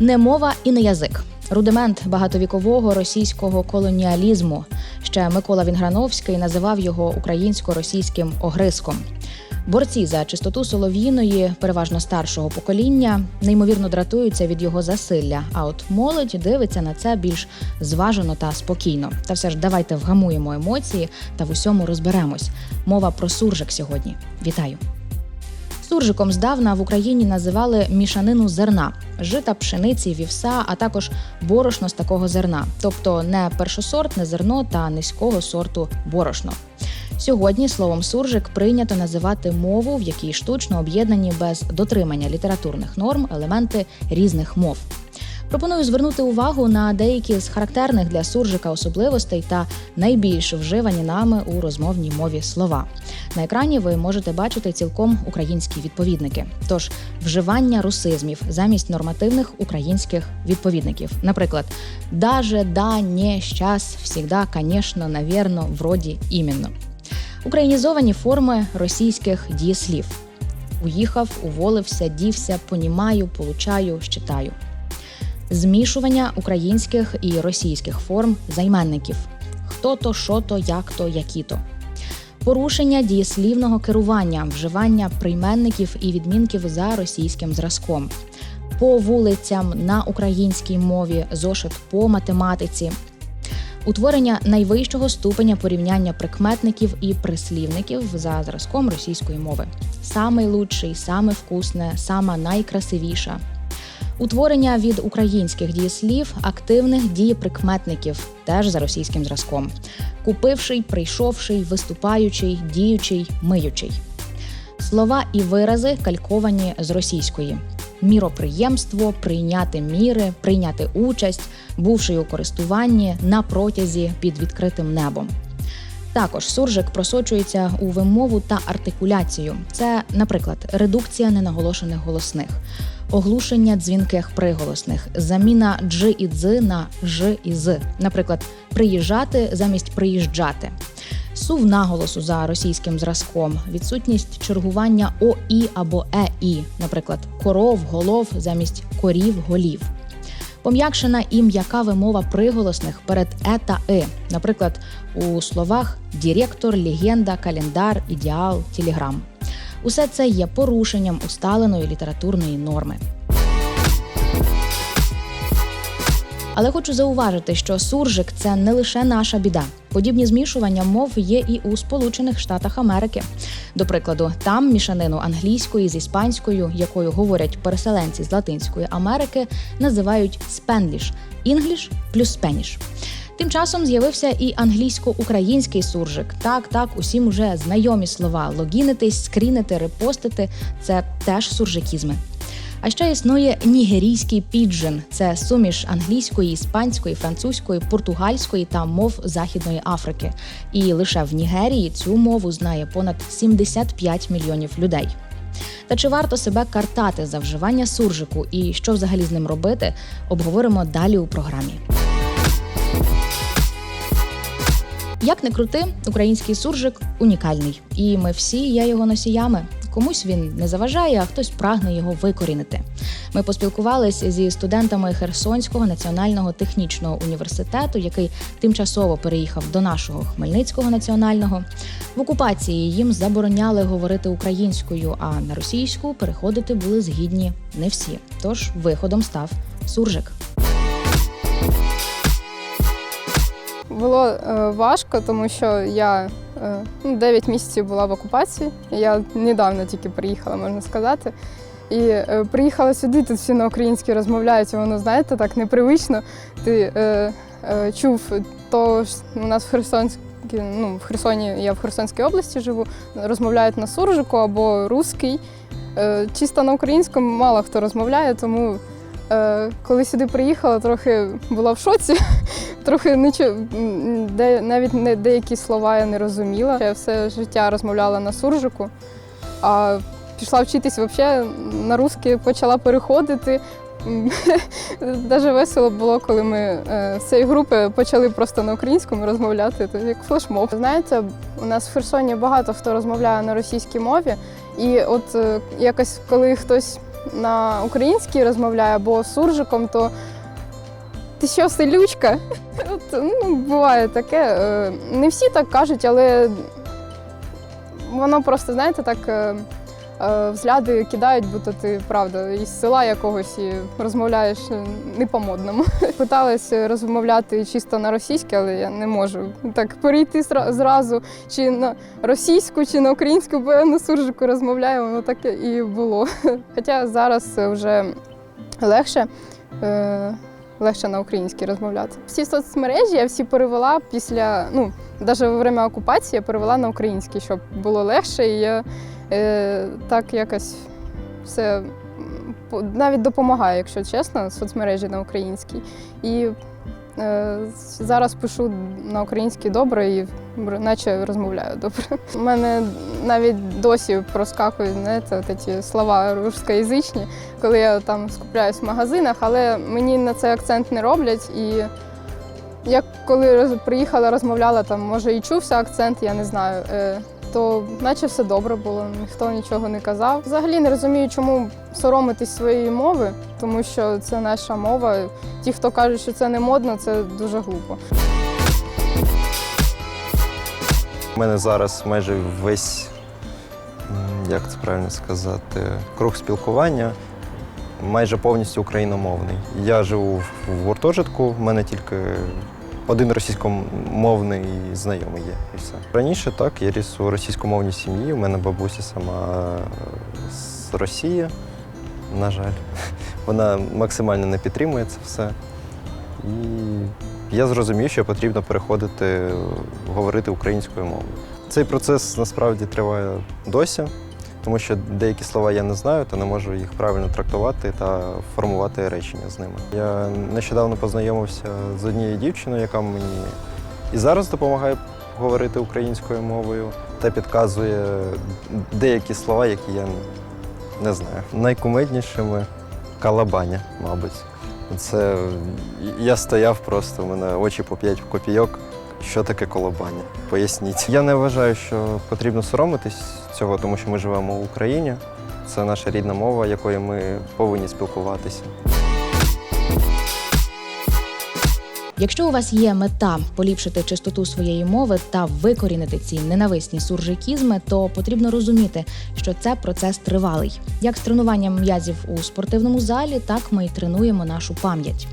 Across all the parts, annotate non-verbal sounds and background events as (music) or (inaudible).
Не мова і не язик. Рудимент багатовікового російського колоніалізму. Ще Микола Вінграновський називав його українсько-російським огризком. Борці за чистоту солов'їної, переважно старшого покоління, неймовірно дратуються від його засилля. А от молодь дивиться на це більш зважено та спокійно. Та все ж давайте вгамуємо емоції та в усьому розберемось. Мова про суржик сьогодні. Вітаю! Суржиком здавна в Україні називали мішанину зерна, жита, пшениці, вівса, а також борошно з такого зерна, тобто не першосортне зерно та низького сорту борошно. Сьогодні словом суржик прийнято називати мову, в якій штучно об'єднані без дотримання літературних норм елементи різних мов. Пропоную звернути увагу на деякі з характерних для суржика особливостей та найбільш вживані нами у розмовній мові слова. На екрані ви можете бачити цілком українські відповідники. Тож вживання русизмів замість нормативних українських відповідників. Наприклад, даже, да, не, щас, всегда, конечно, навірно, вроді, іменно. Українізовані форми російських дієслів. Уїхав, уволився, дівся, понімаю, получаю, щитаю змішування українських і російських форм займенників хто то, що то, як то, які то. Порушення дієслівного керування, вживання прийменників і відмінків за російським зразком, по вулицям на українській мові, зошит по математиці, утворення найвищого ступеня порівняння прикметників і прислівників за зразком російської мови. Самий лучший, саме вкусне, сама найкрасивіша. Утворення від українських дієслів активних дієприкметників, теж за російським зразком. Купивший, прийшовший, виступаючий, діючий, миючий. Слова і вирази кальковані з російської. Міроприємство, прийняти міри, прийняти участь, бувши у користуванні на протязі під відкритим небом. Також суржик просочується у вимову та артикуляцію. Це, наприклад, редукція ненаголошених голосних, оглушення дзвінких приголосних, заміна дж і дз на ж і з. Наприклад, приїжджати замість приїжджати. Сув наголосу за російським зразком, відсутність чергування ОІ або ЕІ, наприклад, коров, голов замість корів, голів. Пом'якшена і м'яка вимова приголосних перед е та и, наприклад, у словах директор, легенда, календар, ідеал, телеграм. Усе це є порушенням усталеної літературної норми. Але хочу зауважити, що суржик це не лише наша біда. Подібні змішування мов є і у Сполучених Штатах Америки. До прикладу, там мішанину англійської з іспанською, якою говорять переселенці з Латинської Америки, називають спенліш інгліш плюс спеніш. Тим часом з'явився і англійсько-український суржик. Так, так, усім уже знайомі слова логінитись, скрінити, репостити це теж суржикізми. А ще існує нігерійський піджин це суміш англійської, іспанської, французької, португальської та мов Західної Африки. І лише в Нігерії цю мову знає понад 75 мільйонів людей. Та чи варто себе картати за вживання суржику і що взагалі з ним робити, обговоримо далі у програмі. Як не крути, український суржик унікальний, і ми всі є його носіями. Комусь він не заважає, а хтось прагне його викорінити. Ми поспілкувалися зі студентами Херсонського національного технічного університету, який тимчасово переїхав до нашого Хмельницького національного. В окупації їм забороняли говорити українською, а на російську переходити були згідні не всі. Тож виходом став суржик. Було е, важко, тому що я е, ну, 9 місяців була в окупації. Я недавно тільки приїхала, можна сказати. І е, приїхала сюди, тут всі на українській розмовляють, і воно, знаєте, так непривично. Ти е, е, чув то у нас в Херсонській, ну, в Херсоні, я в Херсонській області живу, розмовляють на суржику або русський. Чисто на українському мало хто розмовляє, тому коли сюди приїхала, трохи була в шоці. (laughs) Трохи нічого, де навіть не деякі слова я не розуміла. Я все життя розмовляла на суржику, а пішла вчитись взагалі на русський почала переходити. (laughs) Дуже весело було, коли ми е, з цієї групи почали просто на українському розмовляти, то як флешмоб. Знаєте, у нас в Херсоні багато хто розмовляє на російській мові, і от е, якось коли хтось на українській розмовляю або суржиком, то ти що, селючка? От, ну, буває таке. Е, Не всі так кажуть, але воно просто, знаєте, так е, взгляди кидають, будто ти правда із села якогось і розмовляєш е, не по-модному. (laughs) Питалась розмовляти чисто на російській, але я не можу так перейти зразу чи на російську, чи на українську, бо я на суржику розмовляю, воно так і було. (laughs) Хоча зараз вже легше. Е, Легше на українській розмовляти. Всі соцмережі я всі перевела після, ну, навіть во время окупації я перевела на український, щоб було легше. І я е, так якось все навіть допомагає, якщо чесно, соцмережі на українській. І е, зараз пишу на українській добре і наче розмовляю добре. У мене навіть досі проскакують знаєте, от слова русскоязичні, коли я там скупляюсь в магазинах, але мені на це акцент не роблять. І я коли приїхала, розмовляла, там, може, і чувся акцент, я не знаю. Е, то наче все добре було, ніхто нічого не казав. Взагалі не розумію, чому соромитись своєї мови, тому що це наша мова. Ті, хто кажуть, що це не модно, це дуже глупо. У мене зараз майже весь, як це правильно сказати, круг спілкування майже повністю україномовний. Я живу в- гуртожитку, в мене тільки один російськомовний знайомий є. І все. Раніше так, я ріс у російськомовній сім'ї. У мене бабуся сама е, з Росії, на жаль. (laughs) Вона максимально не підтримує це все. І я зрозумів, що потрібно переходити говорити українською мовою. Цей процес насправді триває досі, тому що деякі слова я не знаю та не можу їх правильно трактувати та формувати речення з ними. Я нещодавно познайомився з однією дівчиною, яка мені і зараз допомагає говорити українською мовою та підказує деякі слова, які я не знаю. Найкумеднішими калабаня, мабуть. Це я стояв просто, у мене очі по 5 копійок. Що таке колобання? Поясніть. Я не вважаю, що потрібно соромитись цього, тому що ми живемо в Україні. Це наша рідна мова, якою ми повинні спілкуватися. Якщо у вас є мета поліпшити чистоту своєї мови та викорінити ці ненависні суржикізми, то потрібно розуміти, що це процес тривалий. Як з тренуванням м'язів у спортивному залі, так ми й тренуємо нашу пам'ять.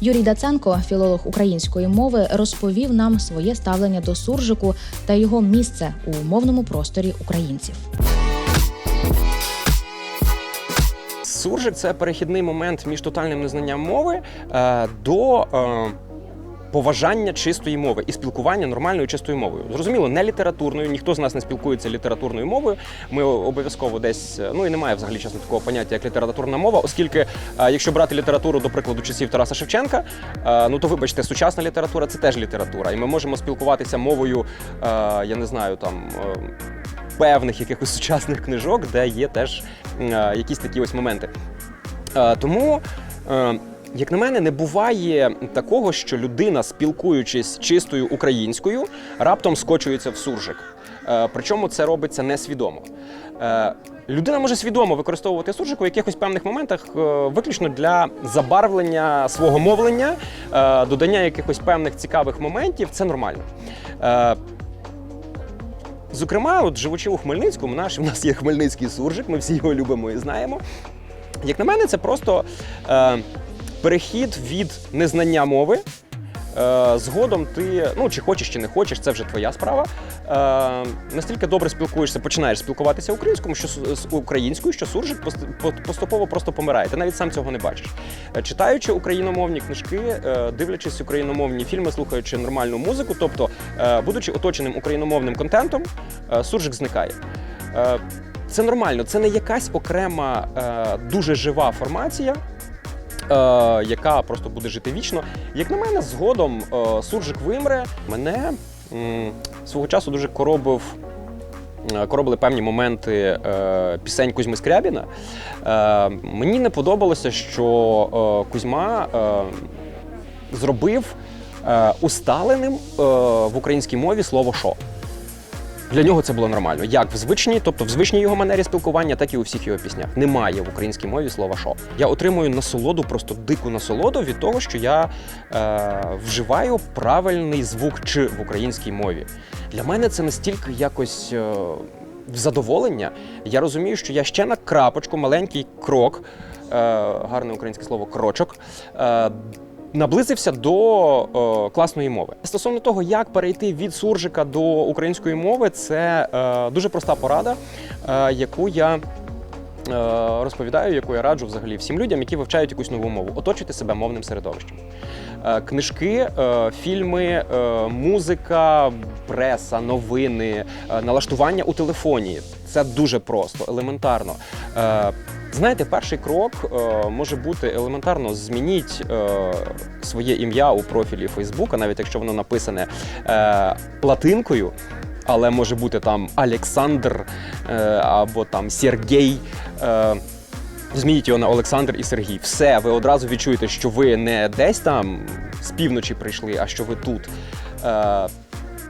Юрій Даценко, філолог української мови, розповів нам своє ставлення до суржику та його місце у мовному просторі українців. Суржик це перехідний момент між тотальним незнанням мови е, до е, поважання чистої мови і спілкування нормальною чистою мовою. Зрозуміло, не літературною, ніхто з нас не спілкується літературною мовою. Ми обов'язково десь, ну і немає взагалі чесно такого поняття, як літературна мова, оскільки, якщо брати літературу, до прикладу, часів Тараса Шевченка, ну то вибачте, сучасна література це теж література, і ми можемо спілкуватися мовою, я не знаю, там. Певних якихось сучасних книжок, де є теж е, якісь такі ось моменти. Е, тому, е, як на мене, не буває такого, що людина, спілкуючись чистою українською, раптом скочується в суржик. Е, Причому це робиться несвідомо. Е, Людина може свідомо використовувати суржик у якихось певних моментах е, виключно для забарвлення свого мовлення, додання якихось певних цікавих моментів. Це нормально. Зокрема, от живучи у Хмельницькому, наш, у нас є хмельницький суржик, ми всі його любимо і знаємо. Як на мене, це просто перехід від незнання мови. Е, згодом ти, ну чи хочеш, чи не хочеш, це вже твоя справа. Е, настільки добре спілкуєшся, починаєш спілкуватися українською, що українською, що суржик пост- поступово просто помирає. Ти навіть сам цього не бачиш. Е, Читаючи україномовні книжки, дивлячись україномовні фільми, слухаючи нормальну музику, тобто, будучи оточеним україномовним контентом, суржик зникає. Це нормально, це не якась окрема дуже жива формація. Е, яка просто буде жити вічно. Як на мене, згодом е, суржик вимре. Мене свого часу дуже коробив. е, Коробили певні моменти е, пісень Кузьми Скрябіна. Е, мені не подобалося, що е, Кузьма е, зробив е, усталеним е, в українській мові слово шо. Для нього це було нормально. Як в звичній, тобто в звичній його манері спілкування, так і у всіх його піснях. Немає в українській мові слова шо. Я отримую насолоду, просто дику насолоду від того, що я е, вживаю правильний звук чи в українській мові. Для мене це настільки якось. Е, задоволення я розумію, що я ще на крапочку, маленький крок, е, гарне українське слово крочок, е, наблизився до е, класної мови. Стосовно того, як перейти від суржика до української мови, це е, дуже проста порада, е, яку я. е, Розповідаю, яку я раджу взагалі всім людям, які вивчають якусь нову мову, оточуйте себе мовним середовищем. Е, Книжки, е, фільми, музика, преса, новини, налаштування у телефоні це дуже просто, елементарно. Е, Знаєте, перший крок е, може бути елементарно змініть е, своє ім'я у профілі Фейсбука, навіть якщо воно написане е, латинкою. Але може бути там Олександр е, або там Сергій. Е, Змініть його на Олександр і Сергій. Все, ви одразу відчуєте, що ви не десь там з півночі прийшли, а що ви тут.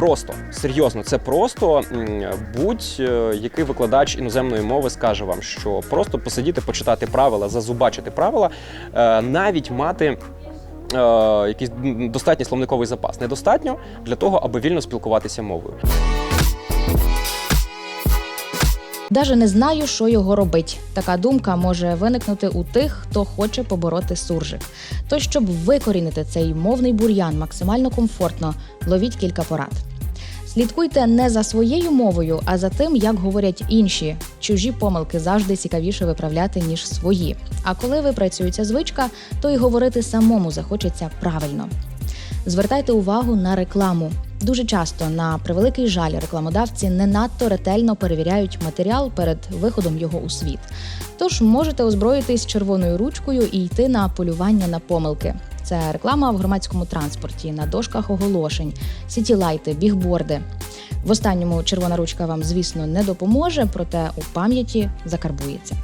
Е, Просто серйозно, це просто будь-який викладач іноземної мови скаже вам, що просто посидіти, почитати правила, зазубачити правила, е, навіть мати. е, Якийсь достатній словниковий запас недостатньо для того, аби вільно спілкуватися мовою. Даже не знаю, що його робить. Така думка може виникнути у тих, хто хоче побороти суржик. То, щоб викорінити цей мовний бур'ян максимально комфортно, ловіть кілька порад. Слідкуйте не за своєю мовою, а за тим, як говорять інші. Чужі помилки завжди цікавіше виправляти, ніж свої. А коли випрацюється звичка, то й говорити самому захочеться правильно. Звертайте увагу на рекламу. Дуже часто, на превеликий жаль, рекламодавці не надто ретельно перевіряють матеріал перед виходом його у світ. Тож можете озброїтись червоною ручкою і йти на полювання на помилки. Це реклама в громадському транспорті, на дошках оголошень, сітілайти, бігборди. В останньому червона ручка вам, звісно, не допоможе, проте у пам'яті закарбується.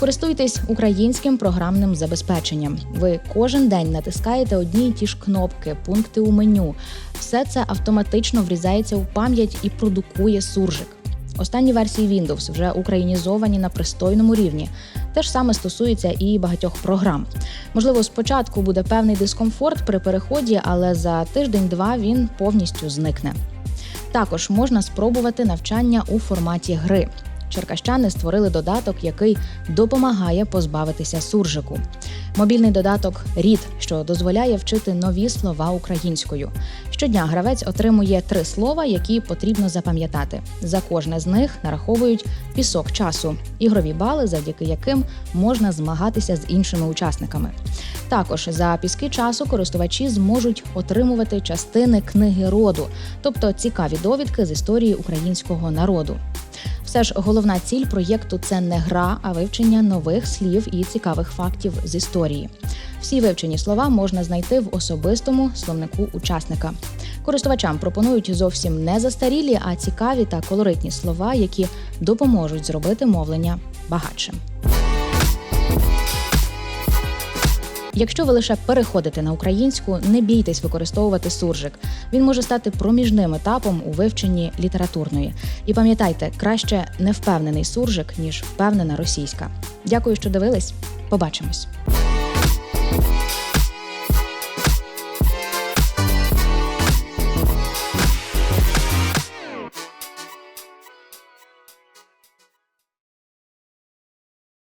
Користуйтесь українським програмним забезпеченням. Ви кожен день натискаєте одні й ті ж кнопки, пункти у меню. Все це автоматично врізається у пам'ять і продукує суржик. Останні версії Windows вже українізовані на пристойному рівні. Те ж саме стосується і багатьох програм. Можливо, спочатку буде певний дискомфорт при переході, але за тиждень-два він повністю зникне. Також можна спробувати навчання у форматі гри. Черкащани створили додаток, який допомагає позбавитися суржику. Мобільний додаток Рід, що дозволяє вчити нові слова українською. Щодня гравець отримує три слова, які потрібно запам'ятати. За кожне з них нараховують пісок часу, ігрові бали, завдяки яким можна змагатися з іншими учасниками. Також за піски часу користувачі зможуть отримувати частини книги роду, тобто цікаві довідки з історії українського народу. Все ж головна ціль проєкту це не гра, а вивчення нових слів і цікавих фактів з історії. Всі вивчені слова можна знайти в особистому словнику учасника. Користувачам пропонують зовсім не застарілі, а цікаві та колоритні слова, які допоможуть зробити мовлення багатшим. Якщо ви лише переходите на українську, не бійтесь використовувати суржик. Він може стати проміжним етапом у вивченні літературної. І пам'ятайте, краще невпевнений суржик, ніж впевнена російська. Дякую, що дивились. Побачимось.